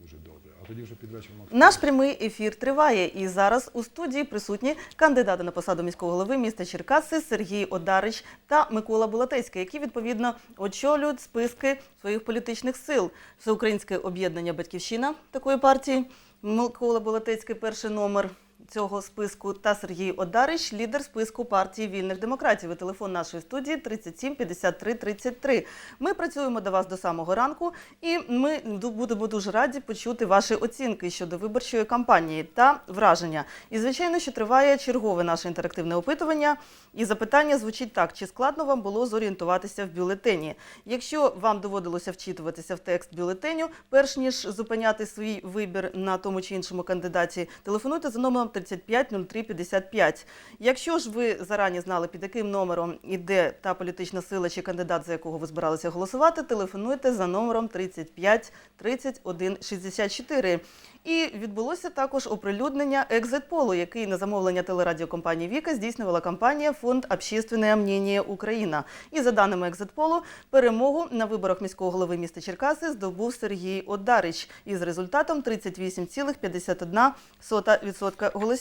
Дуже добре. А тоді вже під Наш прямий ефір триває, і зараз у студії присутні кандидати на посаду міського голови міста Черкаси Сергій Одарич та Микола Булатецький, які відповідно очолюють списки своїх політичних сил. Всеукраїнське об'єднання Батьківщина такої партії. Микола Булатецький перший номер цього списку та Сергій Одарич, лідер списку партії вільних демократів. І телефон нашої студії 37 53 33. Ми працюємо до вас до самого ранку, і ми будемо дуже раді почути ваші оцінки щодо виборчої кампанії та враження. І звичайно, що триває чергове наше інтерактивне опитування. І запитання звучить так: чи складно вам було зорієнтуватися в бюлетені? Якщо вам доводилося вчитуватися в текст бюлетеню, перш ніж зупиняти свій вибір на тому чи іншому кандидаті, телефонуйте за номером 350355. Якщо ж ви зарані знали, під яким номером іде та політична сила чи кандидат, за якого ви збиралися голосувати, телефонуйте за номером 35 31 64. І відбулося також оприлюднення екзит-полу, який на замовлення телерадіокомпанії Віка здійснювала компанія Фонд Общественне мнение Україна. І за даними екзит-полу, перемогу на виборах міського голови міста Черкаси здобув Сергій Одарич із результатом 38,51% голосів.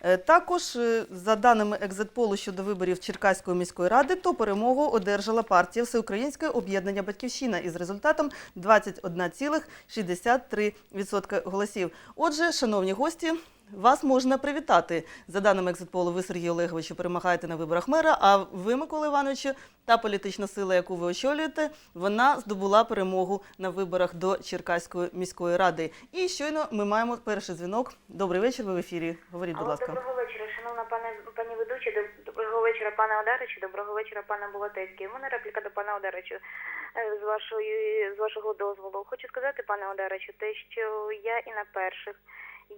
Е, Також за даними екзит-полу щодо виборів Черкаської міської ради, то перемогу одержала партія Всеукраїнське об'єднання Батьківщина із результатом 21,63% голосів. Отже, шановні гості. Вас можна привітати. За даними екзитполу, ви, Сергій Олеговичу, перемагаєте на виборах мера, а ви, Микола Івановичу, та політична сила, яку ви очолюєте, вона здобула перемогу на виборах до Черкаської міської ради. І щойно ми маємо перший дзвінок. Добрий вечір, ви в ефірі. Говоріть, будь ласка. Доброго вечора, шановна пане пані ведуча, доб- доброго вечора, пане Одаричу, доброго вечора, пане Булатецький. У мене репліка до пана Одаричу. Е, З вашої з вашого дозволу. Хочу сказати, пане Одаричу, те, що я і на перших,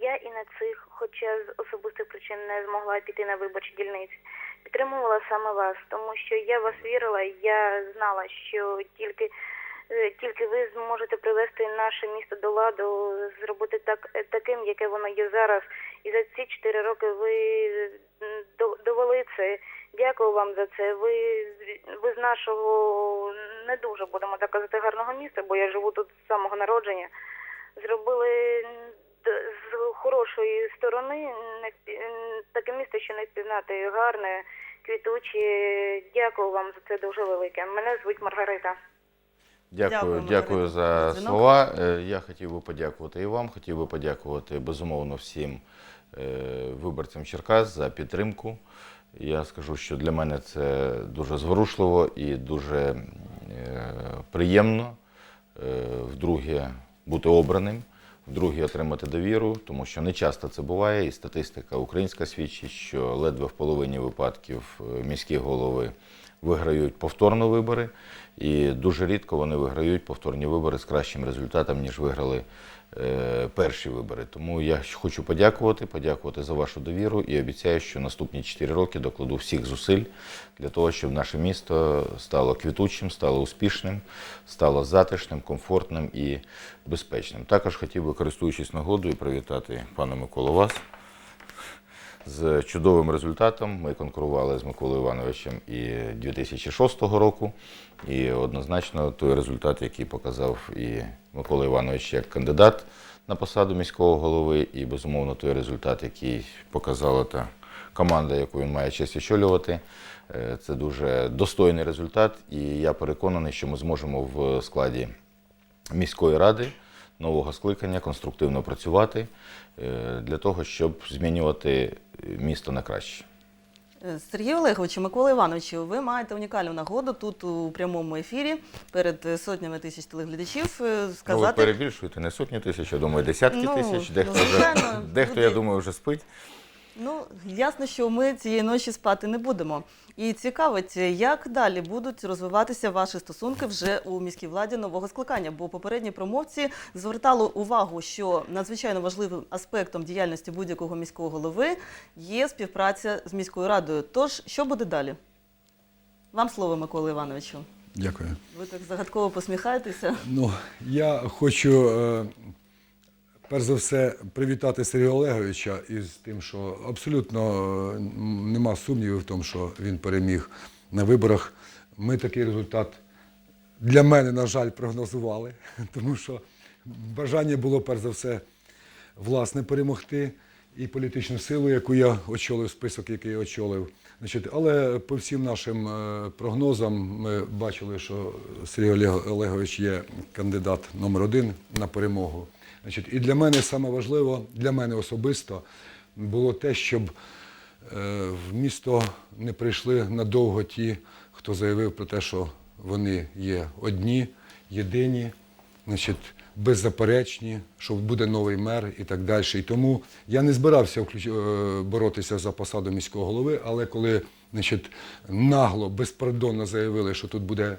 я і на цих, хоча з особистих причин не змогла піти на виборчі дільниці, підтримувала саме вас, тому що я вас вірила, я знала, що тільки. е, Тільки ви зможете привести наше місто до ладу, зробити так таким, яке воно є зараз. І за ці чотири роки ви довели це. Дякую вам за це. Ви, ви з нашого не дуже будемо так казати гарного міста, бо я живу тут з самого народження. Зробили з хорошої сторони не таке місто, що не впізнати гарне, квітуче. Дякую вам за це дуже велике. Мене звуть Маргарита. Дякую, дякую за дзвінок. слова. Е, Я хотів би подякувати і вам, хотів би подякувати безумовно всім е, виборцям Черкас за підтримку. Я скажу, що для мене це дуже зворушливо і дуже е, приємно вдруге бути обраним, вдруге отримати довіру, тому що не часто це буває, і статистика українська свідчить, що ледве в половині випадків е, міські голови виграють повторно вибори, і дуже рідко вони виграють повторні вибори з кращим результатом, ніж виграли перші вибори. Тому я хочу подякувати, подякувати за вашу довіру і обіцяю, що наступні 4 роки докладу всіх зусиль для того, щоб наше місто стало квітучим, стало успішним, стало затишним, комфортним і безпечним. Також хотів би, користуючись нагодою, привітати пана Миколу вас з чудовим результатом. Ми конкурували з Миколою Івановичем і 2006 року. І однозначно той результат, який показав і Микола Іванович як кандидат на посаду міського голови, і безумовно той результат, який показала та команда, яку він має честь очолювати. Е, Це дуже достойний результат, і я переконаний, що ми зможемо в складі міської ради нового скликання конструктивно працювати е, для того, щоб змінювати місто на краще. Е, Сергій Олегович, Микола Івановичу, ви маєте унікальну нагоду тут у прямому ефірі перед е, сотнями тисяч телеглядачів сказати. Ну, ви перебільшуєте не сотні тисяч, я думаю, десятки Ну, тисяч. Дехто, ну, вже, дехто я думаю, вже спить. Ну, ясно, що ми цієї ночі спати не будемо. І цікавить, як далі будуть розвиватися ваші стосунки вже у міській владі нового скликання. Бо попередні промовці звертали увагу, що надзвичайно важливим аспектом діяльності будь-якого міського голови є співпраця з міською радою. Тож, що буде далі? Вам слово, Микола Івановичу. Дякую. Ви так загадково посміхаєтеся. Ну, я хочу е, перш за все привітати Сергія Олеговича із тим, що абсолютно е, нема сумнівів в тому, що він переміг на виборах. Ми такий результат для мене, на жаль, прогнозували, тому що бажання було перш за все власне перемогти і політичну силу, яку я очолив, список, який я очолив. Значить, але по всім нашим е, прогнозам ми бачили, що Сергій Олег- Олегович є кандидат номер один на перемогу. Значить, і для мене саме важливо, для мене особисто, було те, щоб е, в місто не прийшли надовго ті, хто заявив про те, що вони є одні, єдині, значить, беззаперечні, що буде новий мер і так далі. І тому я не збирався е, боротися за посаду міського голови, але коли значить, нагло, безпардонно заявили, що тут буде, е,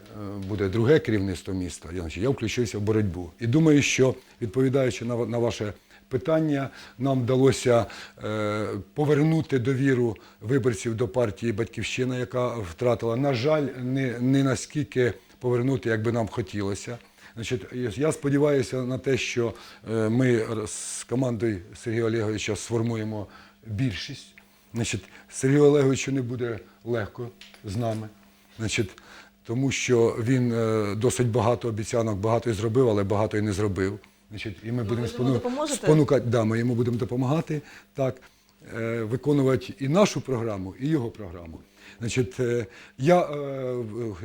буде друге керівництво міста, я, значить, я включився в боротьбу. І думаю, що відповідаючи на, на ваше питання, нам вдалося е, повернути довіру виборців до партії Батьківщина, яка втратила. На жаль, не, не наскільки повернути, як би нам хотілося. Значить, я сподіваюся на те, що е, ми з командою Сергія Олеговича сформуємо більшість. Значить, Сергію Олеговичу не буде легко з нами. Значить, тому що він е, досить багато обіцянок, багато і зробив, але багато і не зробив. Значить, і ми будемо ви ж йому спону- спонукати, да, ми йому будемо допомагати так, е, виконувати і нашу програму, і його програму. Значить, е, я е,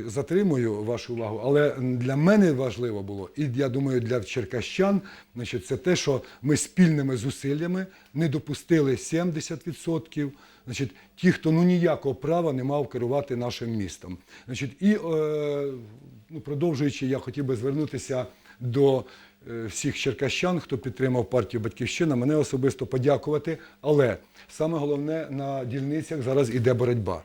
затримую вашу увагу, але для мене важливо було, і я думаю, для черкащан, значить, це те, що ми спільними зусиллями не допустили 70%. Значить, ті, хто ну ніякого права не мав керувати нашим містом. Значить, і е, ну, продовжуючи, я хотів би звернутися до всіх черкащан, хто підтримав партію Батьківщина, мене особисто подякувати. Але саме головне на дільницях зараз іде боротьба.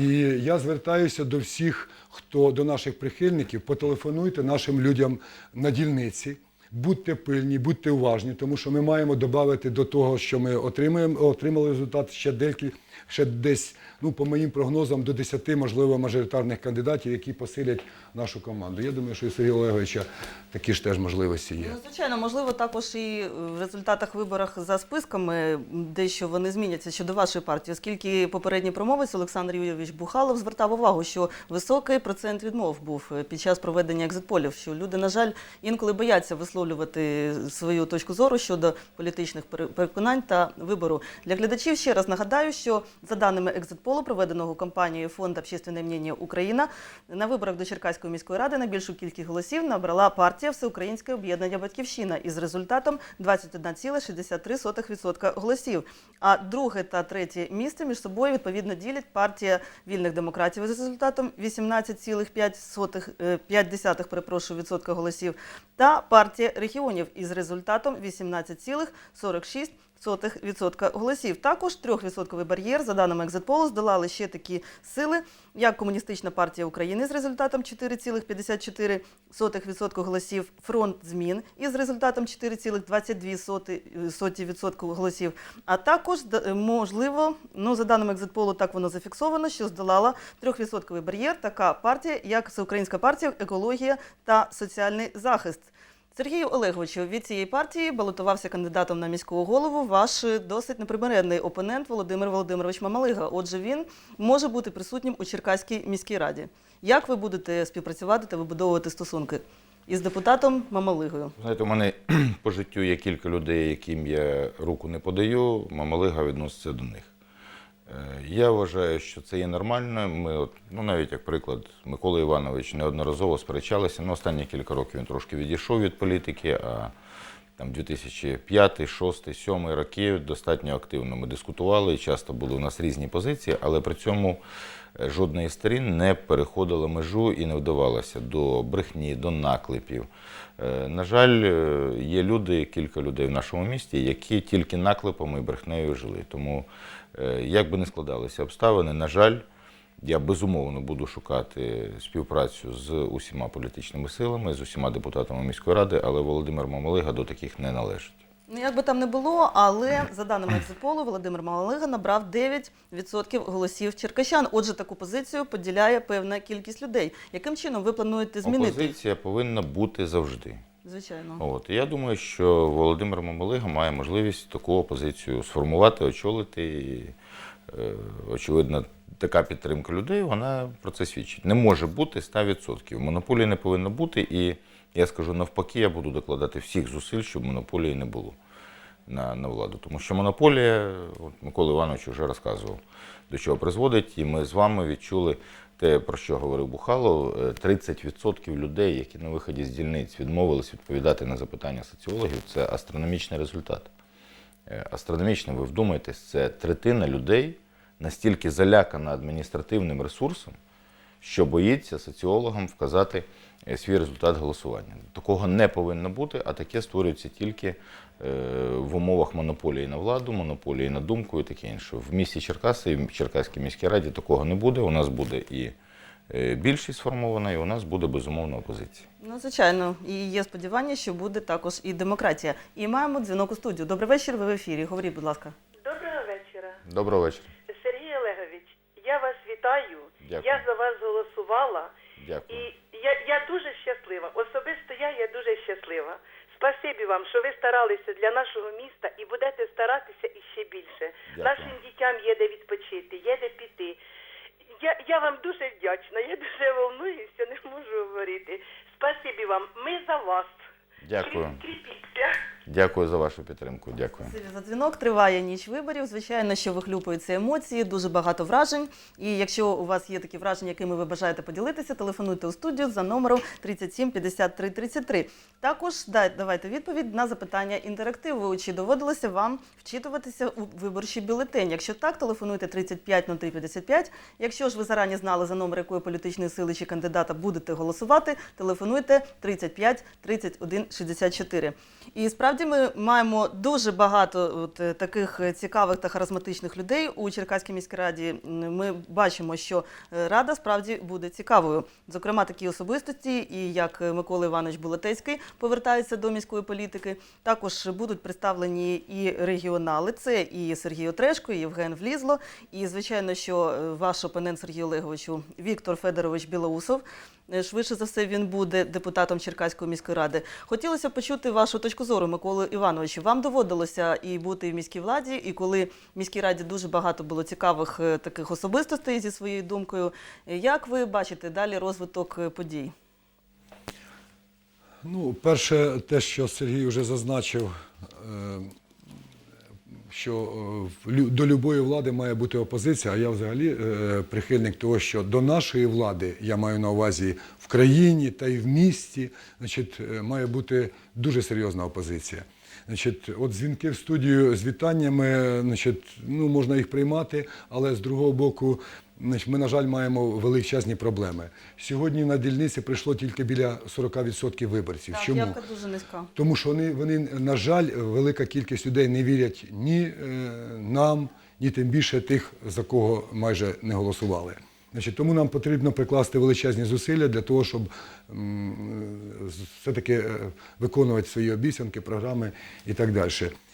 І я звертаюся до всіх, хто до наших прихильників, потелефонуйте нашим людям на дільниці. Будьте пильні, будьте уважні, тому що ми маємо додати до того, що ми отримаємо, отримали результат ще деякі, ще десь, ну по моїм прогнозам, до 10, можливо, мажоритарних кандидатів, які посилять нашу команду. Я думаю, що і Сергія Олеговича такі ж теж можливості є. Ну, звичайно, можливо, також і в результатах виборах за списками дещо вони зміняться щодо вашої партії, оскільки попередній промовець Олександр Юрійович Бухалов звертав увагу, що високий процент відмов був під час проведення екзитполів, що люди, на жаль, інколи бояться висловлювати свою точку зору щодо політичних переконань та вибору. Для глядачів ще раз нагадаю, що за даними екзитполу, проведеного компанією Фонд общественне мнення Україна, на виборах до Черкаської міської ради найбільшу кількість голосів набрала партія Всеукраїнське об'єднання Батьківщина із результатом 21,63% голосів. А друге та третє місце між собою відповідно ділять партія вільних демократів із результатом 18,5% перепрошую, відсотка голосів та партія регіонів із результатом 18,46%. Сотих відсотка голосів. Також трьохвідсотковий бар'єр, за даними екзитполу, здолали ще такі сили, як Комуністична партія України з результатом 4,54% голосів, фронт змін із результатом 4,22% голосів. А також д- можливо, ну за даними екзитполу, так воно зафіксовано, що здолала трьохвідсотковий бар'єр така партія, як Всеукраїнська партія екологія та соціальний захист. Сергію Олеговичу, від цієї партії балотувався кандидатом на міського голову ваш досить непримиренний опонент Володимир Володимирович Мамалига. Отже, він може бути присутнім у Черкаській міській раді. Як ви будете співпрацювати та вибудовувати стосунки із депутатом Мамалигою? Знаєте, у мене по життю є кілька людей, яким я руку не подаю, мамалига відноситься до них. Е, Я вважаю, що це є нормально. Ми, от, ну навіть як приклад, Микола Іванович неодноразово сперечалися. Ну, останні кілька років він трошки відійшов від політики, а там 2005, 2006, 2007 роки достатньо активно ми дискутували, часто були у нас різні позиції, але при цьому е, жодна із сторін не переходила межу і не вдавалася до брехні, до наклепів. Е, На жаль, є люди, кілька людей в нашому місті, які тільки наклепами і брехнею жили. Тому, як би не складалися обставини, на жаль, я безумовно буду шукати співпрацю з усіма політичними силами, з усіма депутатами міської ради, але Володимир Мамалига до таких не належить. Ну, як би там не було, але за даними екзитполу, Володимир Мамалига набрав 9% голосів черкащан. Отже, таку позицію поділяє певна кількість людей. Яким чином ви плануєте змінити? Опозиція повинна бути завжди. Звичайно. От я думаю, що Володимир Мамалига має можливість таку опозицію сформувати, очолити. І, е, очевидно, така підтримка людей, вона про це свідчить. Не може бути 100%. Монополії не повинно бути, і я скажу навпаки, я буду докладати всіх зусиль, щоб монополії не було на, на владу. Тому що монополія, от Микола Іванович вже розказував, до чого призводить, і ми з вами відчули те, про що говорив Бухало, е, 30% людей, які на виході з дільниць відмовились відповідати на запитання соціологів, це астрономічний результат. Е, Астрономічно, ви вдумайтесь, це третина людей настільки залякана адміністративним ресурсом, що боїться соціологам вказати е, свій результат голосування. Такого не повинно бути, а таке створюється тільки е, в умовах монополії на владу, монополії на думку і таке інше. В місті Черкаси і в Черкаській міській раді такого не буде. У нас буде і е, більшість сформована, і у нас буде безумовна опозиція. Ну, звичайно, і є сподівання, що буде також і демократія. І маємо дзвінок у студію. Добрий вечір, ви в ефірі. Говоріть, будь ласка. Доброго вечора. Доброго вечора. Дякую. Я за вас голосувала. Дякую. І я, я дуже щаслива. Особисто я, я дуже щаслива. Спасибі вам, що ви старалися для нашого міста і будете старатися іще більше. Дякую. Нашим дітям є де відпочити, є де піти. Я, я вам дуже вдячна. Я дуже волнуюся, не можу говорити. Спасибі вам. Ми за вас. Дякую. Кріп- Кріпіться. Дякую за вашу підтримку. Дякую. За дзвінок. Триває ніч виборів. Звичайно, що вихлюпуються емоції, дуже багато вражень. І якщо у вас є такі враження, якими ви бажаєте поділитися, телефонуйте у студію за номером 37 53 33. Також давайте відповідь на запитання інтерактиву. Чи доводилося вам вчитуватися у виборчий бюлетень? Якщо так, телефонуйте 35 03 55. Якщо ж ви зарані знали за номер якої політичної сили чи кандидата будете голосувати, телефонуйте 35 31 64. І справді ми маємо дуже багато от, е, таких е, цікавих та харизматичних людей у Черкаській міській раді. Ми бачимо, що е, рада справді буде цікавою. Зокрема, такі особистості, і як Микола Іванович Булатецький повертається до міської політики. Також будуть представлені і регіонали. Це і Сергій Отрешко, і Євген Влізло. І звичайно, що ваш опонент Сергію Олеговичу Віктор Федорович Білоусов. Швидше за все, він буде депутатом Черкаської міської ради. Хотілося б почути вашу точку зору, Микола Івановичу. Вам доводилося і бути в міській владі, і коли в міській раді дуже багато було цікавих е, таких особистостей зі своєю думкою. Е, Як ви бачите далі розвиток е, подій? Ну, перше, те, що Сергій вже зазначив, що е, до любої влади має бути опозиція, а я взагалі е, прихильник того, що до нашої влади, я маю на увазі в країні та й в місті, значить, е, має бути дуже серйозна опозиція. Значить, от дзвінки в студію з вітаннями, значить, ну, можна їх приймати, але з другого боку, значить, ми, на жаль, маємо величезні проблеми. Сьогодні на дільниці прийшло тільки біля 40% виборців. Так, Чому? дуже низька. Тому що вони, вони, на жаль, велика кількість людей не вірять ні е, нам, ні тим більше тих, за кого майже не голосували. Значить, тому нам потрібно прикласти величезні зусилля для того, щоб все-таки е, виконувати свої обіцянки, програми і так далі.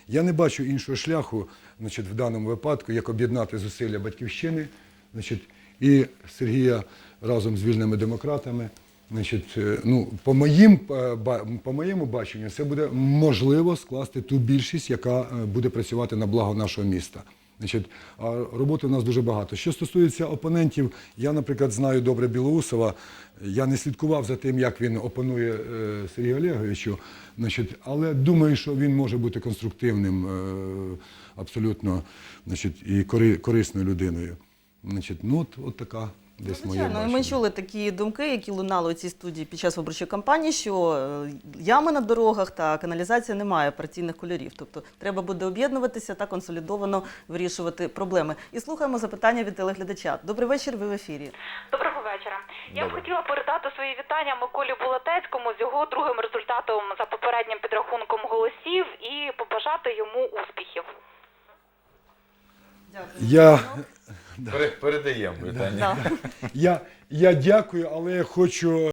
Я не бачу іншого шляху значить, в даному випадку, як об'єднати зусилля батьківщини значить, і Сергія разом з вільними демократами. Значить, е, ну, по, моїм, е, по моєму баченню, це буде можливо скласти ту більшість, яка буде працювати на благо нашого міста. Значить, роботи в нас дуже багато. Що стосується опонентів, я, наприклад, знаю добре Білоусова. Я не слідкував за тим, як він опонує е, Сергію Олеговичу, значить, але думаю, що він може бути конструктивним, е, абсолютно значить, і кори- корисною людиною. Значить, ну, от, от така десь моя Звичайно, і ми чули такі думки, які лунали у цій студії під час виборчої кампанії, що е, ями на дорогах та каналізація не має партійних кольорів. Тобто треба буде об'єднуватися та консолідовано вирішувати проблеми. І слухаємо запитання від телеглядача. Добрий вечір, ви в ефірі. Доброго вечора. Я б хотіла передати свої вітання Миколі Булатецькому з його другим результатом за попереднім підрахунком голосів і побажати йому успіхів. Я, Передаємо вітання. Да. я, я дякую, але я хочу